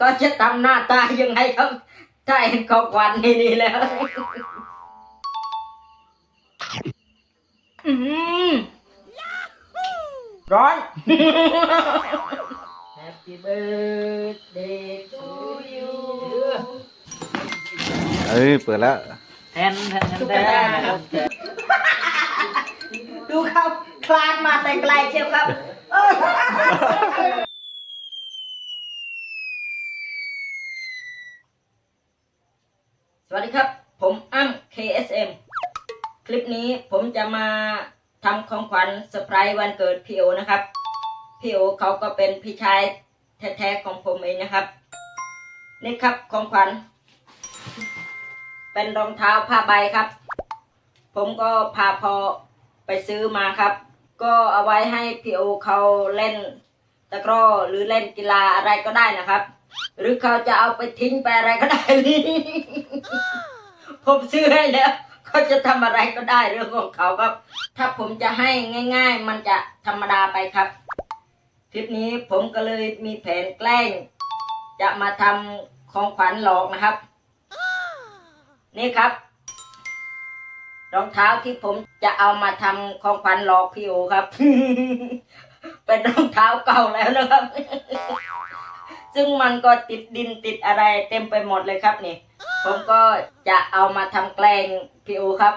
ก็จะทำหน้าตายังไงครับถ้าเห็นของขวัญนี่นี่แล้ว อืมร้อน Happy birthday to you เอ้ยเปิดแล้วแทนแทนแทนดูครับ คลานมาแต่ไกลเชียวครับ วัสดีครับ ผมอ้ำ KSM คลิปนี้ผมจะมาทำของขวัญเซอร์ไพรส์วันเกิดพี่โอนะครับ พี่โอเขาก็เป็นพี่ชายแท้ๆของผมเองนะครับ นี่ครับของขวัญ เป็นรองเท้าผ้าใบครับ ผมก็พาพอไปซื้อมาครับ ก็เอาไว้ให้พี่โอเขาเล่นตะกร้อหรือเล่นกีฬาอะไรก็ได้นะครับ หรือเขาจะเอาไปทิ้งไปอะไรก็ได้ผมซื้อให้แล้วเขาจะทำอะไรก็ได้เรื่องของเขาครับ ถ้าผมจะให้ง่าย ๆ มันจะธรรมดาไปครับคลิปนี้ผมก็เลยมีแผนแกล้ง จะมาทำของขวัญหลอกนะครับ นี่ครับรองเท้าที่ผมจะเอามาทำของขวัญหลอกพี่โอครับ เป็นรองเท้าเก่าแล้วนะครับ ซึ่งมันก็ติดดินติดอะไรเต็มไปหมดเลยครับนี่ผมก็จะเอามาทำแกล้งพี่โอครับ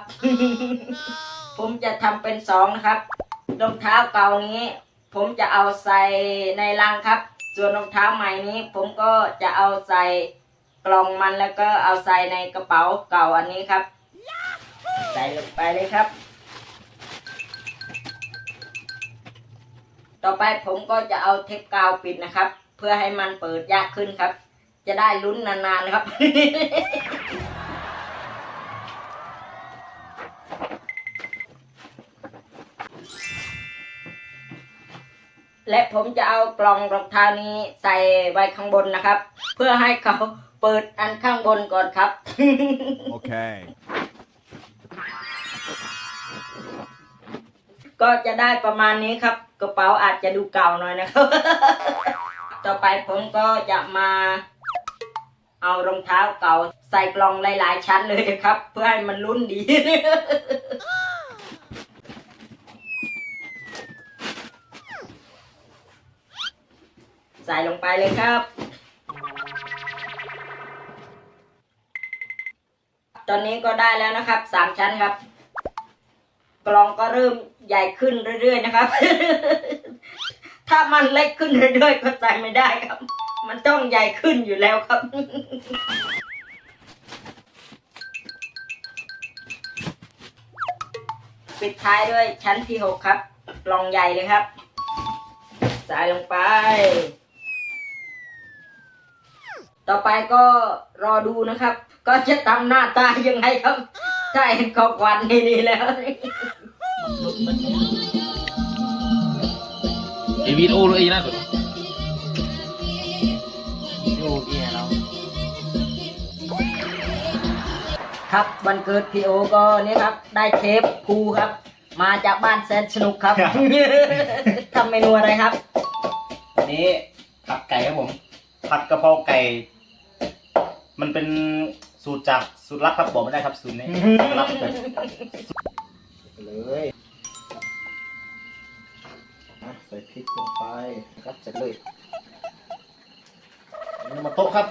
ผมจะทำเป็นสองนะครับรองเท้าเก่านี้ ผมจะเอาใส่ในลังครับ ส่วนรองเท้าใหม่นี้ ผมก็จะเอาใส่กล่องมันแล้วก็เอาใส่ในกระเป๋าเก่าอันนี้ครับ ใส่ลงไปเลยครับ ต่อไปผมก็จะเอาเทปกาวปิดนะครับ เพื่อให้มันเปิดยากขึ้นครับ จะได้ลุ้นนานๆนะครับ และผมจะเอากล่องรองเท้านี้ใส่ไว้ข้างบนนะครับ เพื่อให้เขาเปิดอันข้างบนก่อนครับ Okay. ก็จะได้ประมาณนี้ครับ กระเป๋าอาจจะดูเก่าหน่อยนะครับ ต่อไปผมก็จะมา เอารองเท้าเก่าใส่กล่องหลาย ๆ ชั้นเลยนะครับ เพื่อให้มันลุ้นดีใส่ลงไปเลยครับ ตอนนี้ก็ได้แล้วนะครับสามชั้นครับ กล่องก็เริ่มใหญ่ขึ้นเรื่อย ๆ นะครับ ถ้ามันเล็กขึ้นเรื่อยๆก็ใส่ไม่ได้ครับ มันต้องใหญ่ขึ้นอยู่แล้วครับ ปิดท้ายด้วยชั้นที่หกครับกล่องใหญ่เลยครับ ใส่ลงไป ต่อไปก็รอดูนะครับ ก็จะทำหน้าตายังไงครับถ้าเห็นของขวัญนี่นี่แล้ว วีดีโอเลยนะดูพี่เราครับวันเกิดพี่โอก็เนี่ยครับ ได้เทปภูครับ มาจากบ้านแสนสนุกครับ ทำเมนูอะไรครับอันนี้ผัดไก่ครับผม ผัดกะเพราไก่ มันเป็นสูตรจากสูตรลับครับบอกไม่ได้ครับสูตรนี้ลับเลย เลยอะใส่พริกลงไปครับเสร็จเลยอันนี้มาโต๊ะครับ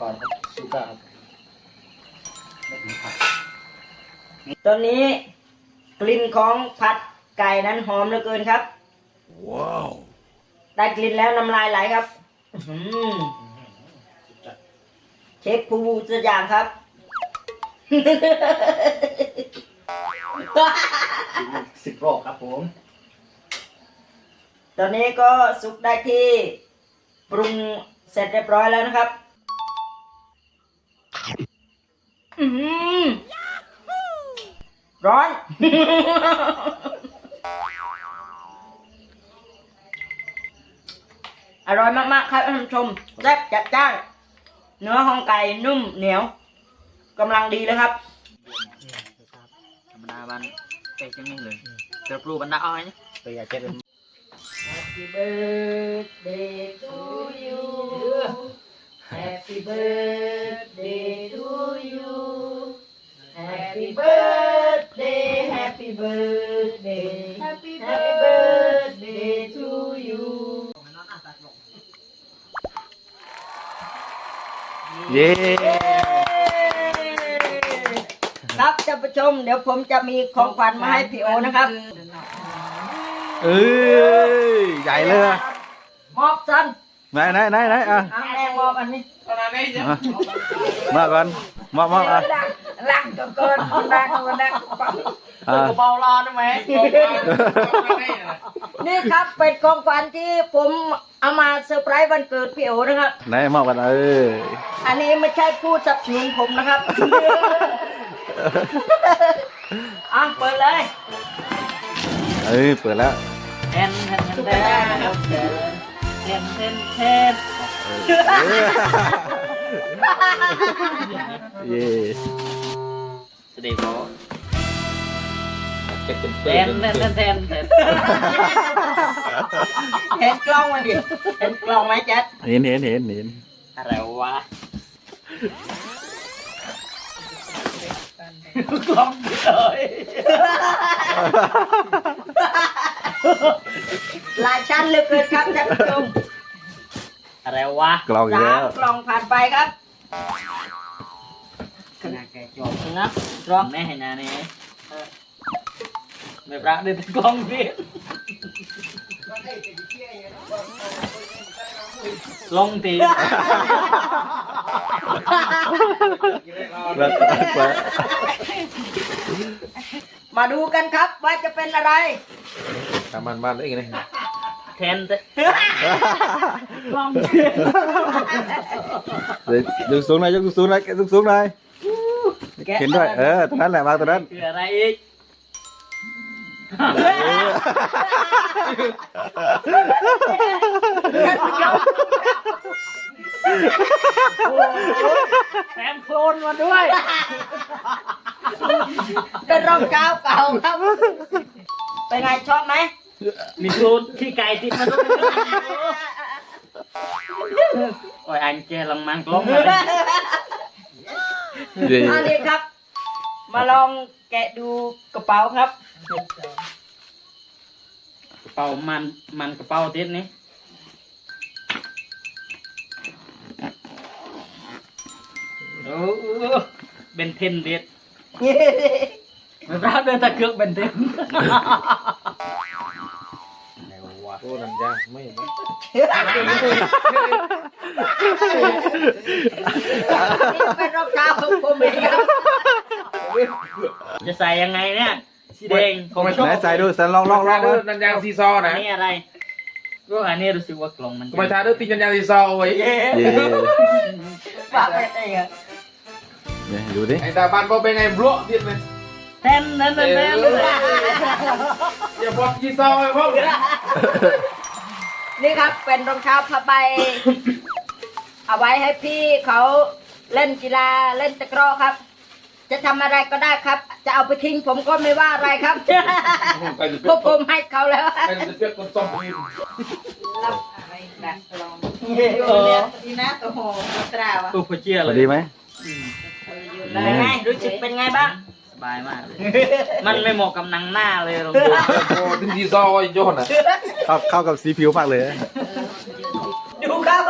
ก่อนครับชูก้าครับไม่ถึงผัดตอนนี้กลิ่นของผัดไก่นั้นหอมเหลือเกินครับ Wow. ได้กลิ่นแล้วน้ำลายไหลครับอื้อหือเชฟภูสักอย่างครับ สิบรอบครับผม ตอนนี้ก็สุกได้ที่ปรุงเสร็จเรียบร้อยแล้วนะครับ อือหือร้อน อร่อยมากๆครับท่านผู้ชมแซ่บจัดจ้าน เนื้อของไก่นุ่มเหนียวกำลังดีเลยครับธรรมดาบัน เป็ดยังไงเลยเจอปลูกบรรดาอ้อยเนี่ยไปอยากจะเป็น Happy birthday to you Happy birthday to you Happy birthday Happy birthday Happy birthday to you เย้ ท่านผู้ชม เดี๋ยวผมจะมีของขวัญมาให้พี่โอนะครับเอ้ยใหญ่เลยอะมอบสันไหนไหนไหนไหนอะเอาแม่มอบอันนี้มามาก่อนมามาอะลักก็เกินดักก็ดักอะเบาลาได้ไหมนี่ครับเป็นของขวัญที่ผมเอามาเซอร์ไพรส์วันเกิดพี่โอนะครับไหนมอบกันเอออันนี้ไม่ใช่ผู้สนับสนุนผมนะครับ อะเปิดเลยเอ้ยเปิดแล้วแทนแทนแทนแทนแทนแทนเออเย้สเดย์บอแทนแทนแทนแทนแทนเห็นกล้องมาดิเห็นกล้องไหมแจ๊ดเห็นเห็นเห็นเห็นอะไรวะ กล้องเลยหลายชั้นเหลือเกินครับท่านผู้ชมอะไรวะกล่องอีกสาแล้มวกล่องผ่านไปครับขนาดแกจบนะรอบแม่เห็นนะเนี่ยไม่ปรักเดินกล้องพี่ลงตีแล้วเปิด มาดูกันครับว่าจะเป็นอะไรทำมันบ้านได้ไงเนี่ยแทนเตกล้องเดี๋ยวดูสูงหน่อยยกสูงหน่อยแกะสูงหน่อยเห็นด้วย เออตรงนั้นแหละวางตรงนั้นคืออะไรอีกเออ แถมโคลนมาด้วย เป็นรองเท้าเก่าครับเป็นไงชอบไหมมีโคลนที่ไก่ติดมาด้วยโอ้ยอันเจลังมังกล้องมาเลยเย้อันนี้ครับ มาลองแกะดูกระเป๋าครับ กระเป๋ามันมันกระเป๋าติดนี่ โอ้โหเบนเทนเด็ดไม่ปราเดินตะเกือกเบนเทนโอ้นันยาไม่นี่เป็นรองเท้าของผมเองครับจะใส่ยังไงเนี่ยสีแดงไหนใส่ดูสันลองลองลองเด้มาอนันยางซีซออันนะนี้อะไรก็อันนี้รู้สึกว่ากล่องมันก็ไม่ทาเด้อตีนันยางซีซอไว้เย้ฝากไว้ได้เหรอ เนี่ยดูดิไอ้ตาบ้านพอเป็นไงบล็อกดิเลยแทนแทนแทนแทนอย่าบอกซีซอไอ้พวกนี่ครับเป็นรองเท้าผ้าใบ เอาไว้ให้พี่เขาเล่นกีฬาเล่นตะกร้อครับ จะทำอะไรก็ได้ครับ จะเอาไปทิ้งผมก็ไม่ว่าอะไรครับเพราะผมให้เขาแล้วเป็นจะเปียกคนต้มเออดีนะตัวโหตราวะตัวผู้เชี่ยพเลอยดีไหม เป็นไงรู้สึกเป็นไงบ้าง สบายมากเลย มันไม่เหมาะกับหนังหน้าเลยลองดูโอ้ตีซีซอไอ้โยนอะเข้าเข้ากับสีผิวมากเลย ดูครับ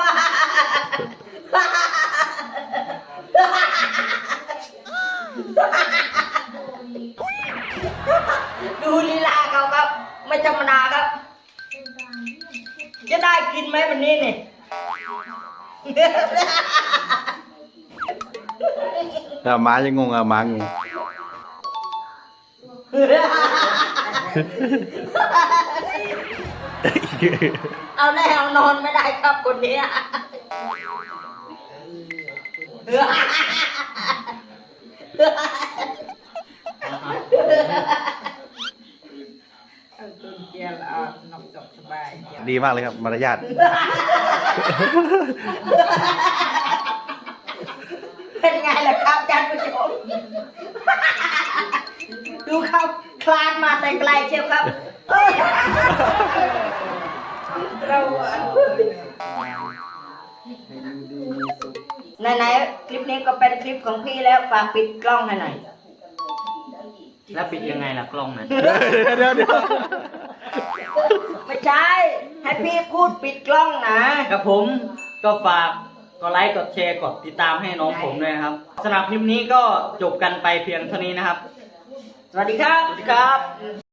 ดูลีลาเขาครับ ไม่ธรรมดาครับ จะได้กินไหมวันนี้นี่ ถ้าหมายังงงอะหมางงเอาแน่เอานอนไม่ได้ครับคนเนี้ยเจียเอานกจกสบายดีมากเลยครับ มารยาทเป็นไงล่ะ ครับอาจารย์ผู้ชมดูเขาคลานมาแต่ไกลเชียวครับเราไหนๆคลิปนี้ก็เป็นคลิปของพี่แล้วฝากปิดกล้องให้หน่อยแล้วปิดยังไงล่ะกล้องน่ะเดี๋ยวเดี๋ยวไม่ใช่ให้พี่พูดปิดกล้องนะกับผมก็ฝาก ก็ไลค์กดแชร์กดติดตามให้น้องผมด้วยนะครับสำหรับคลิปนี้ก็จบกันไปเพียงเท่านี้นะครับ สวัสดีครับ สวัสดีครับ